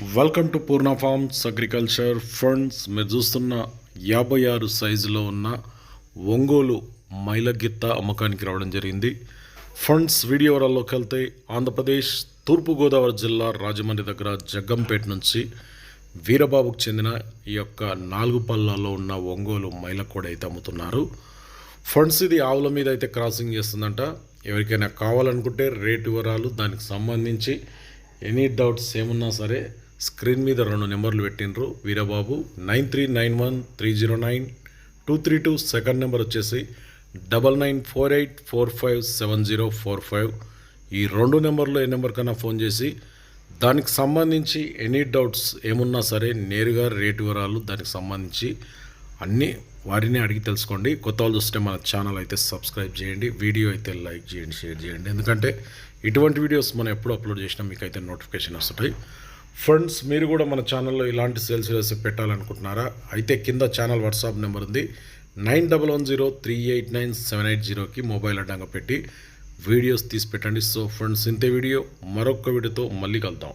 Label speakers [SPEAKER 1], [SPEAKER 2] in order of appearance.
[SPEAKER 1] Welcome to Purna farms agriculture funds మీరు చూస్తున్న యాభై ఆరు సైజులో ఉన్న ఒంగోలు మైలగిత్త అమ్మకానికి రావడం జరిగింది. ఫండ్స్ వీడియో వరల్లోకి వెళ్తే ఆంధ్రప్రదేశ్ తూర్పుగోదావరి జిల్లా రాజమండ్రి దగ్గర జగ్గంపేట నుంచి వీరబాబుకు చెందిన ఈ యొక్క నాలుగు పల్లాల్లో ఉన్న ఒంగోలు మైలకోడ అయితే అమ్ముతున్నారు. ఫండ్స్ ఇది ఆవుల మీద అయితే క్రాసింగ్ చేస్తుందంట. ఎవరికైనా కావాలనుకుంటే రేటు వివరాలు దానికి సంబంధించి ఎనీ డౌట్స్ ఏమున్నా సరే స్క్రీన్ మీద రెండు నెంబర్లు పెట్టిండ్రు. Veerababu nine three nine one three zero nine two three two second number వచ్చేసి double nine four eight four five seven zero four five. ఈ రెండు నెంబర్లో ఏ నెంబర్ కన్నా ఫోన్ చేసి దానికి సంబంధించి ఎనీ డౌట్స్ ఏమున్నా సరే నేరుగా రేటు వివరాలు దానికి సంబంధించి అన్నీ వారిని అడిగి తెలుసుకోండి. కొత్త వాళ్ళు చూస్తే మన ఛానల్ అయితే సబ్స్క్రైబ్ చేయండి. వీడియో అయితే లైక్ చేయండి షేర్ చేయండి. ఎందుకంటే ఇటువంటి వీడియోస్ మనం ఎప్పుడు అప్లోడ్ చేసినా మీకు అయితే నోటిఫికేషన్ వస్తుంటాయి ఫ్రెండ్స్ మీరు కూడా మన ఛానల్లో ఇలాంటి సేల్స్ వీడియోస్ పెట్టాలనుకుంటున్నారా? అయితే కింద ఛానల్ వాట్సాప్ నెంబర్ ఉంది. Nine double one zero three eight nine seven eight జీరోకి మొబైల్ అడ్డంగా పెట్టి వీడియోస్ తీసి పెట్టండి. సో ఫ్రెండ్స్ ఇంతే వీడియో. మరొక వీడియోతో మళ్ళీ కలుద్దాం.